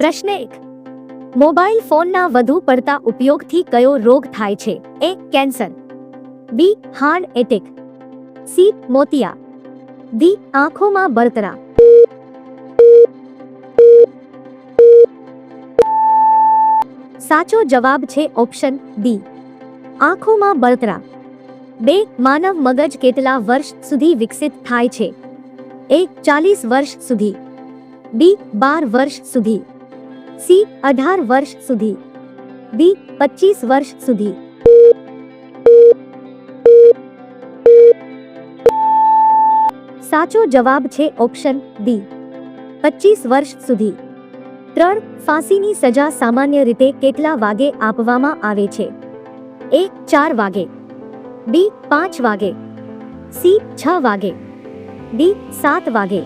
प्रश्न 1 mobile phone ना વધુ પડતા ઉપયોગ થી કયો રોગ થાય છે A cancer B heart attack C મોતિયા D આંખો માં બળતરા સાચો જવાબ છે ઓપ્શન D આંખો માં બળતરા 2 માનવ મગજ કેટલા વર્ષ સુધી વિકસિત થાય છે A 40 વર્ષ સુધી B 12 વર્ષ સુધી सी 18 વર્ષ સુધી બી 25 વર્ષ સુધી સાચો જવાબ છે ઓપ્શન D 25 વર્ષ સુધી ત્ર ફાંસીની સજા સામાન્ય રીતે કેટલા વાગે આપવામાં આવે છે 1 4 વાગે બી 5 વાગે સી 6 વાગે ડી 7 વાગે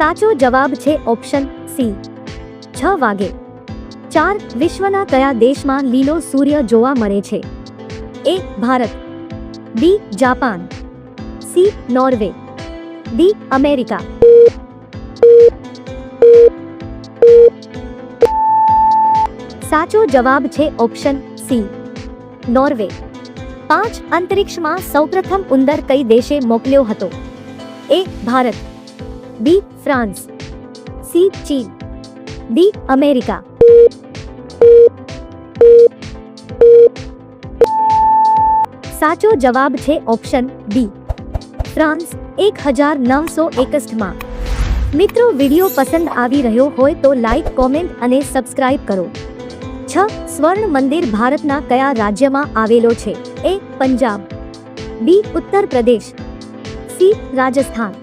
સાચો જવાબ છે ઓપ્શન C 6 વાગે 4 વિશ્વના કયા દેશમાં લીલો સૂર્ય જોવામાં આવે છે A Bharat B Japan C Norway D America સાચો જવાબ છે ઓપ્શન C નોર્વે 5 અંતરિક્ષમાં સૌપ્રથમ ઉંદર કઈ દેશે મોકલ્યો હતો A Bharat B France C D America સાચો જવાબ છે ઓપ્શન બી फ्रांस 1961 માં મિત્રો વિડિયો પસંદ આવી રહ્યો હોય તો લાઈક કમેન્ટ અને સબ્સ્ક્રાઇબ કરો 6 स्वर्ण मंदिर भारतના કયા રાજ્યમાં આવેલો છે એ પંજાબ બી ઉત્તર પ્રદેશ સી રાજસ્થાન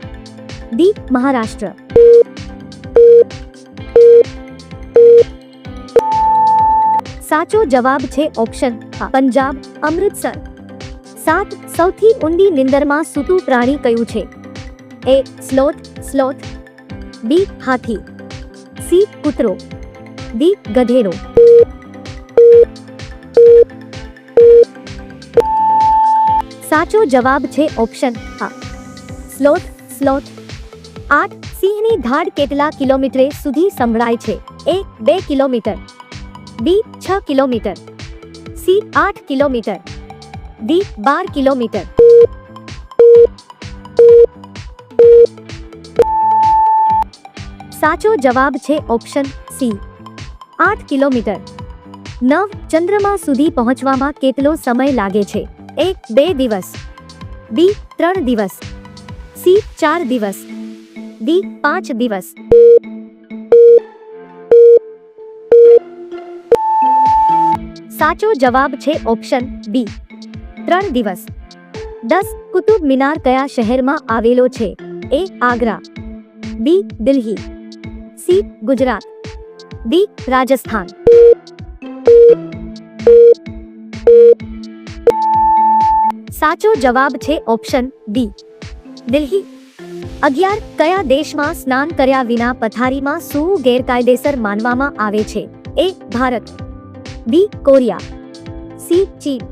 દી મહારાષ્ટ્ર સાચો જવાબ છે ઓપ્શન પંજાબ અમૃતસર સાત સૌથી ઊંડી નિંદરમાં સૂતું પ્રાણી કયું છે એ સ્લોથ સ્લોથ બી હાથી સી કૂતરો ડી ગધેડો સાચો જવાબ છે ઓપ્શન હા સ્લોથ સ્લોથ આઠ સિંહની ધાડ કેટલા કિલોમીટરે સુધી સંભળાય છે એ બે કિલોમીટર બી છ કિલોમીટર સી આઠ કિલોમીટર ડી બાર કિલોમીટર સાચો જવાબ છે ઓપ્શન સી આઠ કિલોમીટર નવ ચંદ્રમા સુધી પહોંચવામાં કેટલો સમય લાગે છે એક બે દિવસ બી ત્રણ દિવસ સી ચાર દિવસ डी 5 દિવસ સાચો જવાબ છે ઓપ્શન બી 3 દિવસ 10 કુતુબ મિનાર કયા શહેર માં આવેલો છે A Agra B Delhi C Gujarat D Rajasthan સાચો જવાબ છે ઓપ્શન બી દિલ્હી અગિયાર કયા દેશમાં સ્નાન કર્યા વિના પથારીમાં સૂવું ગેરકાયદેસર માનવામાં આવે છે A Bharat B Korea C ચીન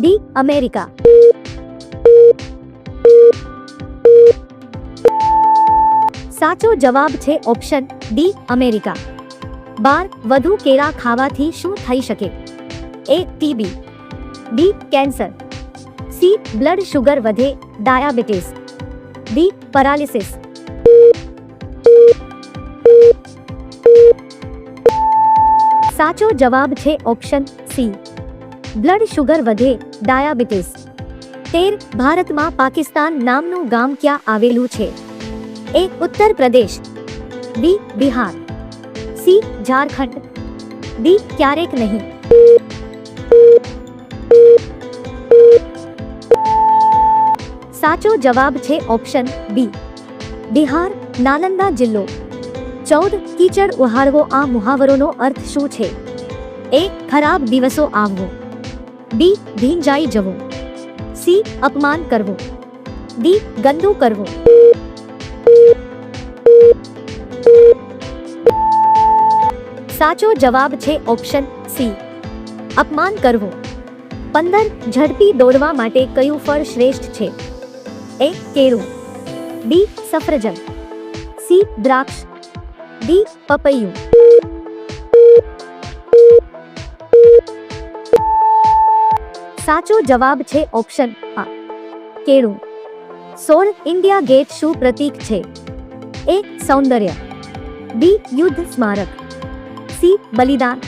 ડી અમેરિકા સાચો જવાબ છે ઓપ્શન ડી અમેરિકા બાર વધુ કેળા ખાવાથી શું થઈ શકે A TB D cancer C blood sugar વધે ડાયાબિટીસ ડી પરાલિસિસ સાચો જવાબ છે ઓપ્શન સી બ્લડ શુગર વધે ડાયાબિટીસ તેર ભારતમાં પાકિસ્તાન નામનું ગામ ક્યાં આવેલું છે A Uttar Pradesh B Bihar C Jharkhand D ક્યારેક નહીં સાચો જવાબ છે ઓપ્શન B બિહાર નાલંદા જિલ્લો 14 કીચર વહરવો આ મુહાવરોનો અર્થ શું છે A ખરાબ દિવસો આવો B ભીંજાઈ જવો C અપમાન કરવો D ગંદો કરવો સાચો જવાબ છે ઓપ્શન C અપમાન કરવો 15 ઝડપી દોડવા માટે કયો ફળ શ્રેષ્ઠ છે ए केरू बी सफरजन सी द्राक्ष डी पपयू साचो जवाब छे ऑप्शन आ केरू सोल इंडिया गेट शू प्रतीक छे ए सौंदर्य बी युद्ध स्मारक सी बलिदान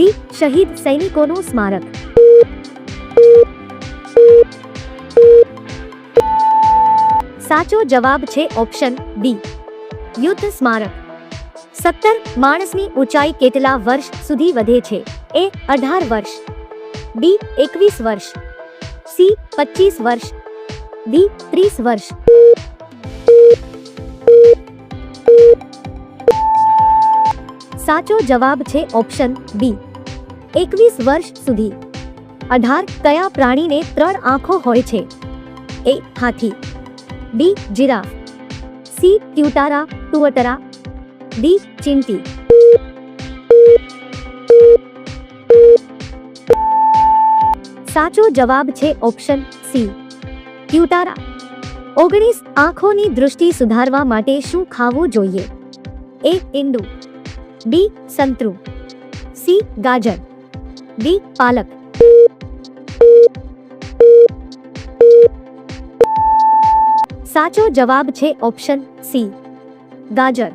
डी शहीद सैनिकों स्मारक સાચો જવાબ છે ઓપ્શન D યુદ્ધ સ્મારક 70 માણસની ઊંચાઈ કેટલા વર્ષ સુધી વધે છે A 18 વર્ષ B 21 વર્ષ C 25 વર્ષ D 30 વર્ષ સાચો જવાબ છે ઓપ્શન B 21 વર્ષ સુધી 18 કયા પ્રાણીને ત્રણ આંખો હોય છે A હાથી डी जीरा सी ट्यूटारा टूवतरा डी चिंती जवाब छे ऑप्शन सी ट्यूटारा ओगनीस आँखोनी दृष्टि सुधारवा माटे शू खावू जोईए ए इंडू डी संतरू सी गाजर डी पालक સાચો જવાબ છે ઓપ્શન સી ગાજર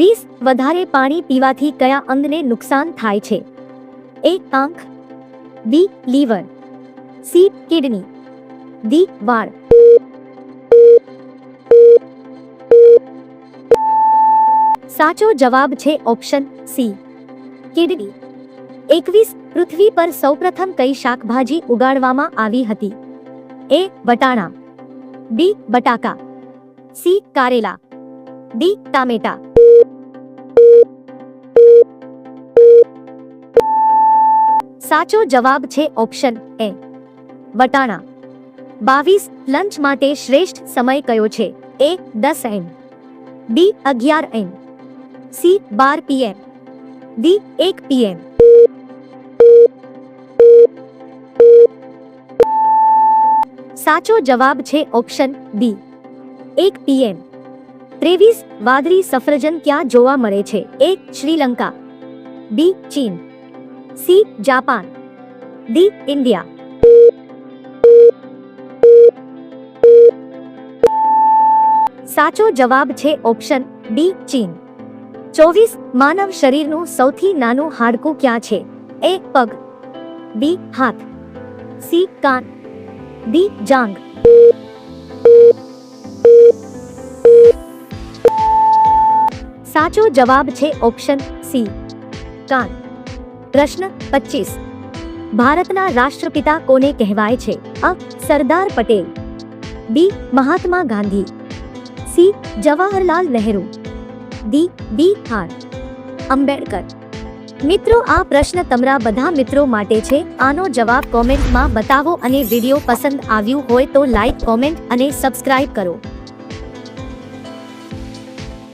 વીસ વધારે પાણી પીવાથી કયા અંગને નુકસાન થાય છે એ આંખ બી લીવર સી કિડની દી વાળ સાચો જવાબ છે ઓપ્શન સી કિડની એકવીસ પૃથ્વી પર સૌપ્રથમ કઈ શાકભાજી ઉગાડવામાં આવી હતી એ વટાણા डी बटाका सी कारेला डी टामेटा साचो जवाब छे ऑप्शन ए वटाणा बीस लंच माटे श्रेष्ठ समय कयो छे ए दस एम बी अगियार एम सी बार पीएम डी एक पीएम साचो जवाब छे ऑप्शन बी एक पीएम तेवीस वादरी सफरजन क्या जोवा मरे छे एक श्रीलंका बी चीन सी जापान डी इंडिया साचो जवाब छे ऑप्शन बी चीन चौबीस मानव शरीर नु सौ हाड़कू क्या छे ए पग बी हाथ सी कान दी जांग साचो जवाब छे ऑप्शन सी कान प्रश्न 25 भारतना राष्ट्रपिता को कहवाए छे A Sardar Patel B Mahatma Gandhi C Jawaharlal Nehru D B Thar Ambedkar મિત્રો આ પ્રશ્ન તમારા બધા મિત્રો માટે છે આનો જવાબ કોમેન્ટમાં બતાવો અને વિડીયો પસંદ આવ્યું હોય તો લાઈક કોમેન્ટ અને સબસ્ક્રાઈબ કરો